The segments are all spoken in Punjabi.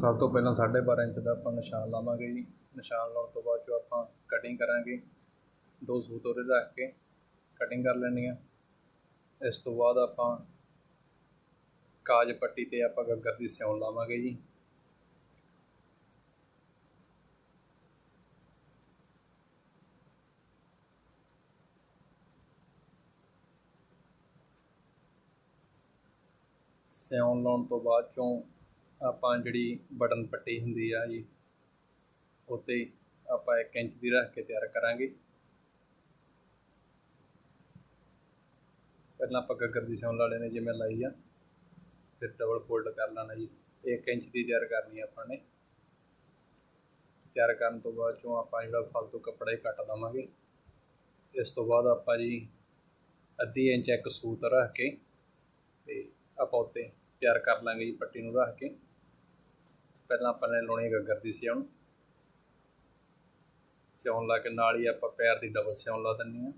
ਸਭ ਤੋਂ ਪਹਿਲਾਂ 12.5 ਇੰਚ ਦਾ ਆਪਾਂ ਨਿਸ਼ਾਨ ਲਾਵਾਂਗੇ ਜੀ। ਨਿਸ਼ਾਨ ਲਾਉਣ ਤੋਂ ਬਾਅਦ 'ਚੋਂ ਆਪਾਂ ਕਟਿੰਗ ਕਰਾਂਗੇ। ਦੋ ਸੂਤ ਉਹਦੇ ਰੱਖ ਕੇ ਕਟਿੰਗ ਕਰ ਲੈਣੀ ਆ ਇਸ ਤੋਂ ਬਾਅਦ ਆਪਾਂ ਕਾਜ ਪੱਟੀ ਤੇ ਆਪਾਂ ਗੱਗਰ ਦੀ ਸਿਉਣ ਲਾਵਾਂਗੇ ਜੀ। ਸਿਉਣ ਲਾਉਣ ਤੋਂ ਬਾਅਦ ਚੋਂ ਆਪਾਂ ਜਿਹੜੀ ਬਟਨ ਪੱਟੀ ਹੁੰਦੀ ਆ ਜੀ, ਉੱਤੇ ਆਪਾਂ 1 ਇੰਚ ਦੀ ਰੱਖ ਕੇ ਤਿਆਰ ਕਰਾਂਗੇ। ਪਹਿਲਾਂ ਆਪਾਂ ਗੱਗਰ ਦੀ ਸਿਉਣ ਲਾ ਲੈਣੇ ਜਿਵੇਂ ਲਾਈ ਆ, ਫਿਰ ਡਬਲ ਫੋਲਡ ਕਰ ਲੈਣਾ ਜੀ। 1 ਇੰਚ ਦੀ ਤਿਆਰ ਕਰਨੀ ਆਪਾਂ ਨੇ। ਤਿਆਰ ਕਰਨ ਤੋਂ ਬਾਅਦ ਚੋਂ ਆਪਾਂ ਜਿਹੜਾ ਫालतू ਕੱਪੜਾ ਹੀ ਕੱਟ ਦਵਾਂਗੇ। ਇਸ ਤੋਂ ਬਾਅਦ ਆਪਾਂ ਜੀ ਅੱਧੀ ਇੰਚ ਇੱਕ ਸੂਤ ਰੱਖ ਕੇ ਤੇ ਆਪਾਂ ਉੱਤੇ ਤਿਆਰ ਕਰ ਲਾਂਗੇ ਜੀ ਪੱਟੀ ਨੂੰ ਰੱਖ ਕੇ। ਪਹਿਲਾਂ ਆਪਾਂ ਨੇ ਲਾਉਣੀ ਗੱਗਰ ਦੀ ਸਿਉਣ। ਸਿਉਣ ਲਾ ਕੇ ਨਾਲ ਹੀ ਆਪਾਂ ਪੈਰ ਦੀ ਡਬਲ ਸਿਉਣ ਲਾ ਦਿੰਨੀ ਆ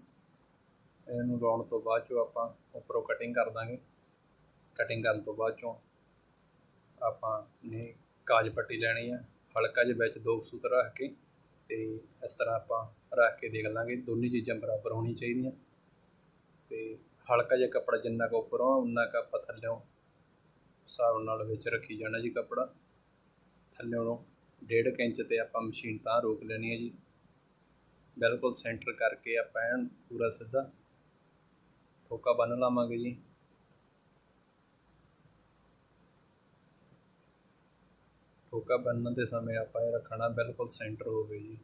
ਇਹਨੂੰ ਲਾਉਣ ਤੋਂ ਬਾਅਦ ਚੋਂ ਆਪਾਂ ਉੱਪਰੋਂ ਕਟਿੰਗ ਕਰ ਦਾਂਗੇ। ਕਟਿੰਗ ਕਰਨ ਤੋਂ ਬਾਅਦ ਚੋਂ ਆਪਾਂ ਨੇ ਕਾਜ ਪੱਟੀ ਲੈਣੀ ਆ। ਹਲਕਾ ਜਿਹਾ ਵਿੱਚ ਦੋ ਸੂਤਰ ਰੱਖ ਕੇ ਤੇ ਇਸ ਤਰ੍ਹਾਂ ਆਪਾਂ ਰੱਖ ਕੇ ਦੇਖ ਲਾਂਗੇ। ਦੋਨੇ ਚੀਜ਼ਾਂ ਬਰਾਬਰ ਹੋਣੀ ਚਾਹੀਦੀਆਂ। ਤੇ ਹਲਕਾ ਜਿਹਾ ਕੱਪੜਾ ਜਿੰਨਾ ਕੁ ਉੱਪਰੋਂ, ਉਨਾ ਕੁ ਆਪਾਂ ਥੱਲਿਓਂ ਹਿਸਾਬ ਨਾਲ ਵਿੱਚ ਰੱਖੀ ਜਾਣਾ ਜੀ ਕੱਪੜਾ। ਥੱਲਿਓਂ ਡੇਢ ਕੁ ਇੰਚ ਤੇ ਆਪਾਂ ਮਸ਼ੀਨ ਤਾਂ ਰੋਕ ਲੈਣੀ ਹੈ ਜੀ। ਬਿਲਕੁਲ ਸੈਂਟਰ ਕਰਕੇ ਆਪਾਂ ਐਨ ਪੂਰਾ ਸਿੱਧਾ ਠੋਕਾ ਬੰਨ ਲਾਵਾਂਗੇ ਜੀ। ਠੋਕਾ ਬੰਨਣ ਦੇ ਸਮੇਂ ਆਪਾਂ ਇਹ ਰੱਖਣਾ ਬਿਲਕੁਲ ਸੈਂਟਰ ਹੋਵੇ ਜੀ।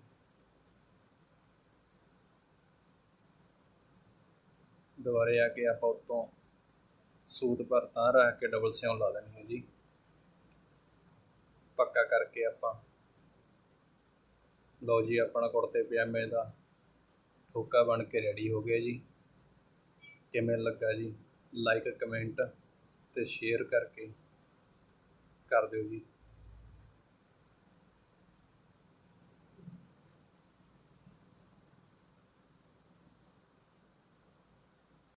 ਦੁਬਾਰੇ ਆ ਕੇ ਆਪਾਂ ਉੱਤੋਂ ਸੂਤ ਪਰ ਤਾਂ ਰੱਖ ਕੇ ਡਬਲ ਸਿਉਂ ਲਾ ਦੇਣੀ ਹੈ ਜੀ। ਪੱਕਾ ਕਰਕੇ ਆਪਾਂ। ਲਓ ਜੀ, ਆਪਣਾ ਕੁੜਤੇ ਪਜਾਮੇ ਦਾ ਠੋਕਾ ਬਣ ਕੇ ਰੈਡੀ ਹੋ ਗਿਆ ਜੀ। ਕਿਵੇਂ ਲੱਗਾ ਜੀ? ਲਾਈਕ ਕਮੈਂਟ ਤੇ ਸ਼ੇਅਰ ਕਰਕੇ ਕਰ ਦਿਓ ਜੀ।